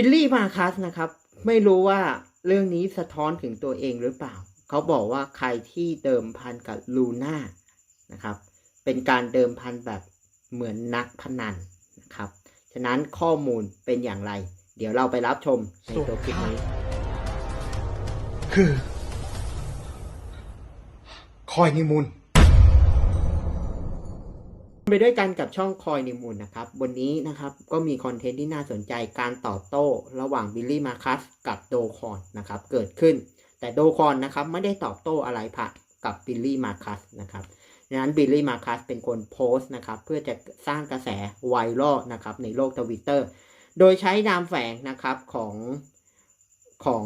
บิลลี่มาคัสนะครับ ไม่รู้ว่าเรื่องนี้สะท้อนถึงตัวเองหรือเปล่า เขาบอกว่าใครที่เดิมพันกับลูน่านะครับ เป็นการเดิมพันแบบเหมือนนักพนันนะครับ ฉะนั้นข้อมูลเป็นอย่างไร เดี๋ยวเราไปรับชมในตัวคลิปนี้ คือคอยนิมูล ไปด้วยกันกับช่องคอยนิมูลนะครับ วันนี้นะครับก็มีคอนเทนต์ที่น่าสนใจการตอบโต้ระหว่างบิลลี่มาคัสกับโดคอนนะครับเกิดขึ้น แต่โดคอนนะครับไม่ได้ตอบโต้อะไรผ่านกับบิลลี่มาคัสนะครับดังนั้นบิลลี่มาคัสเป็นคนโพสต์นะครับเพื่อจะสร้างกระแสไวรัลนะครับในโลกทวิตเตอร์โดยใช้นามแฝงนะครับของ ของ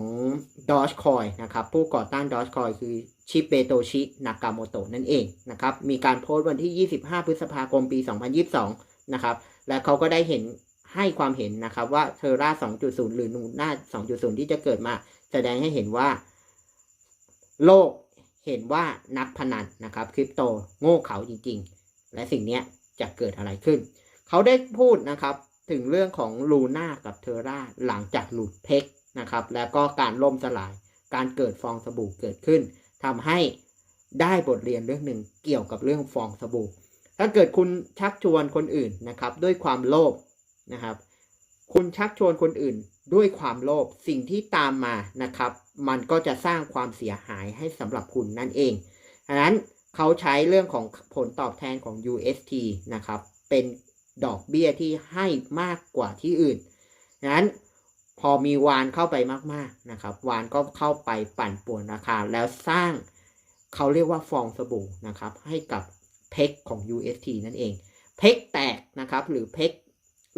Dogecoin นะครับ ผู้ก่อตั้ง Dogecoin คือชิปเปโตชินากาโมโตะนั่นเองนะครับ มีการโพสต์วันที่ 25 พฤษภาคมปี 2022 นะครับ และเขาก็ได้เห็นให้ความเห็นนะครับว่าเทอร่า 2.0 หรือนูน่า 2.0 ที่จะเกิดมา แสดงให้เห็นว่า โลกเห็นว่านักพนันนะครับคริปโตโง่เขาจริง ๆ และสิ่งนี้จะเกิดอะไรขึ้น เขาได้พูดนะครับถึงเรื่องของลูน่ากับเทอร่าหลังจากหลุดเพก นะครับ แล้วก็การล่มสลาย การเกิดฟองสบู่เกิดขึ้นทำให้ได้บทเรียนเรื่องหนึ่งเกี่ยวกับเรื่องฟองสบู่ ถ้าเกิดคุณชักชวนคนอื่นนะครับ ด้วยความโลภนะครับ คุณชักชวนคนอื่นด้วยความโลภสิ่งที่ตามมานะครับ มันก็จะสร้างความเสียหายให้สำหรับคุณนั่นเองดังนั้นเขาใช้เรื่องของผลตอบแทนของ UST นะครับ เป็นดอกเบี้ยที่ให้มากกว่าที่อื่นดังนั้น พอมีวานเข้าไปมากๆนะครับ วานก็เข้าไปปั่นป่วนราคา แล้วสร้างเขาเรียกว่าฟองสบู่นะครับ ให้กับเพกของ UST นั่นเอง เพกแตกนะครับ หรือเพก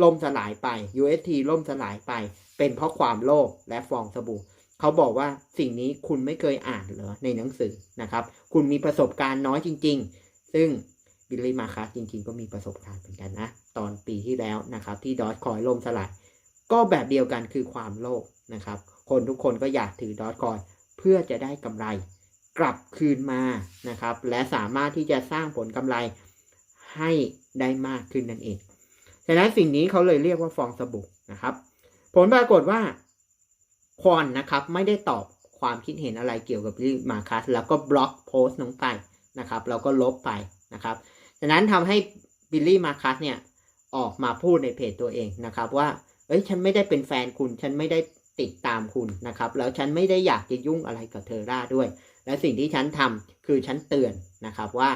ล่มสลายไป UST ล่มสลายไป เป็นเพราะความโลภและฟองสบู่เขาบอกว่าสิ่งนี้คุณไม่เคยอ่านเหรอในหนังสือนะครับ คุณมีประสบการณ์น้อยจริง ๆ ซึ่งบิลลี่มาคัสจริง ๆ ก็มีประสบการณ์เหมือนกันนะ ตอนปีที่แล้วนะครับ ที่ดอทคอยล่มสลาย ก็แบบเดียวกันคือความโลภนะครับ คนทุกคนก็อยากถือดอทคอยเพื่อจะได้กำไร กลับคืนมานะครับ และสามารถที่จะสร้างผลกำไรให้ได้มากขึ้นนั่นเองฉะนั้นสิ่งนี้เขาเลยเรียกว่าฟองสบู่นะครับ ผลปรากฏว่าควอนนะครับไม่ได้ตอบความคิดเห็นอะไรเกี่ยวกับลิมาคัสแล้วก็บล็อกโพสต์น้องไปนะครับแล้วก็ลบไปนะครับฉะนั้นทำให้บิลลี่มาคัสเนี่ยออกมาพูดในเพจตัวเองนะครับว่า เอ้ยฉันไม่ได้เป็นแฟนคุณ ฉันไม่ได้ติดตามคุณนะครับ แล้วฉันไม่ได้อยากจะยุ่งอะไรกับเธอร่าด้วย และสิ่งที่ฉันทำคือฉันเตือนนะครับว่า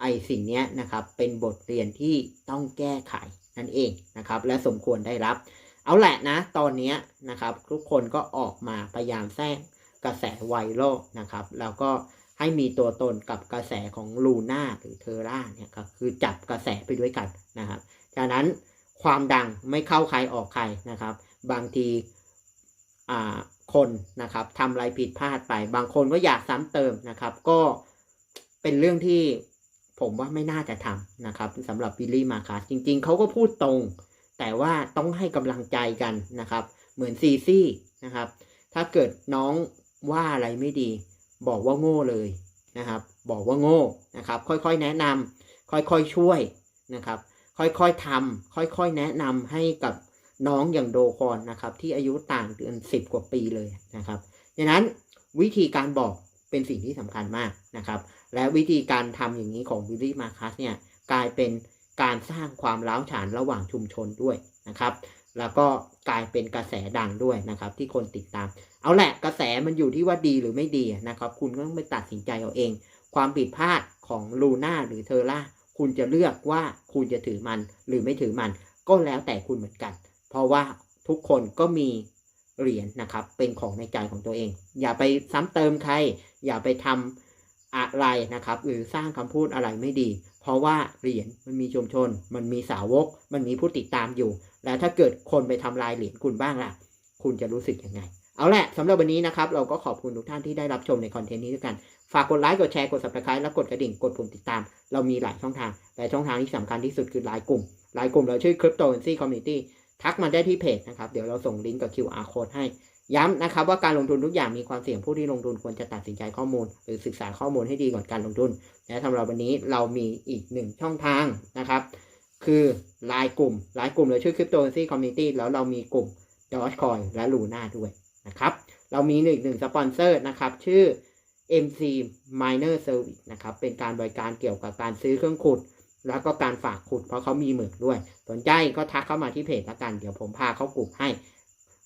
ไอ้สิ่งนี้นะครับเป็นบทเรียนที่ต้องแก้ไขนั่นเองนะครับ และสมควรได้รับ เอาแหละนะ ตอนนี้นะครับทุกคนก็ออกมาพยายามแทรกกระแสไวรัลนะครับ แล้วก็ให้มีตัวตนกับกระแสของลูน่าหรือเทอร่าเนี่ยก็คือจับกระแสไปด้วยกันนะครับ จากนั้น ความดังไม่เข้าใครออกใครนะครับ บางทีคนนะครับทำอะไรผิดพลาดไป บางคนก็อยากซ้ำเติมนะครับ ก็เป็นเรื่องที่ผมว่าไม่น่าจะทำนะครับสำหรับวิลลี่มาคัสจริง ๆเขาก็พูดตรง แต่ว่าต้องให้กำลังใจกันนะครับ เหมือนซีซี่นะครับ ถ้าเกิดน้องว่าอะไรไม่ดี บอกว่าโง่เลยนะครับ บอกว่าโง่นะครับ ค่อยๆแนะนำค่อยๆช่วยนะครับ ค่อยๆทำค่อยๆแนะนำให้กับน้องอย่างโดคอนนะครับ ที่อายุต่างกันสิบกว่าปีเลยนะครับดังนั้นวิธีการบอกเป็นสิ่งที่สำคัญมากนะครับ และวิธีการทำอย่างนี้ของวิลลี่มาคัสเนี่ยกลายเป็นการสร้างความร้าวฉานระหว่างชุมชนด้วยนะครับ แล้วก็กลายเป็นกระแสดังด้วยนะครับ ที่คนติดตาม เอาแหละกระแสมันอยู่ที่ว่าดีหรือไม่ดีนะครับ คุณก็ต้องไปตัดสินใจเอาเอง ความผิดพลาดของลูน่าหรือเทอร่า คุณจะเลือกว่าคุณจะถือมันหรือไม่ถือมัน ก็แล้วแต่คุณเหมือนกัน เพราะว่าทุกคนก็มีเหรียญนะครับ เป็นของในใจของตัวเอง อย่าไปซ้ำเติมใคร อย่าไปทำอะไรนะครับ หรือสร้างคำพูดอะไรไม่ดี เพราะว่าเหรียญมันมีชุมชน มันมีสาวก มันมีผู้ติดตามอยู่ แล้วถ้าเกิดคนไปทำลายเหรียญคุณบ้างล่ะ คุณจะรู้สึกยังไง เอาแหละสำหรับวันนี้นะครับ เราก็ขอบคุณทุกท่านที่ได้รับชมในคอนเทนต์นี้ด้วยกัน ฝากกดไลค์ กดแชร์ กด subscribe แล้วกดกระดิ่ง กดปุ่มติดตาม เรามีหลายช่องทาง แต่ช่องทางที่สำคัญที่สุดคือไลน์กลุ่ม ไลน์กลุ่มเราชื่อ Cryptocurrency Community ทักมาได้ที่เพจนะครับ เดี๋ยวเราส่งลิงก์กับ QR code ให้ ย้ำนะครับว่าการลงทุนทุกอย่างมีความเสี่ยง ผู้ที่ลงทุนควรจะตัดสินใจข้อมูล หรือศึกษาข้อมูลให้ดีก่อนการลงทุน และสำหรับวันนี้เรามีอีกหนึ่งช่องทางนะครับ คือไลน์กลุ่ม ไลน์กลุ่มเราชื่อ Cryptocurrency Community แล้วเรามีกลุ่ม Dogecoin และ Luna ด้วย นะครับ เรามีหนึ่งหนึ่งสปอนเซอร์นะครับ ชื่อ MC Miner Service นะครับ เป็นการบริการเกี่ยวกับการซื้อเครื่องขุด แล้วก็การฝากขุดเพราะเขามีหมึกด้วย สนใจก็ทักเข้ามาที่เพจละกัน เดี๋ยวผมพาเขากลุ่มให้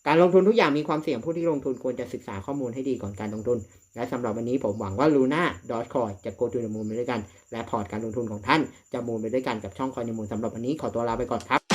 การลงทุนทุกอย่างมีความเสี่ยงผู้ที่ลงทุนควรจะศึกษาข้อมูลให้ดีก่อนการลงทุน และสำหรับวันนี้ผมหวังว่า Luna Dogecoin จะ go to the moon ไปด้วยกัน และพอร์ตการลงทุนของท่านจะมูนไปด้วยกันกับช่องคอยนมูลสำหรับวันนี้ขอตัวลาไปก่อนครับ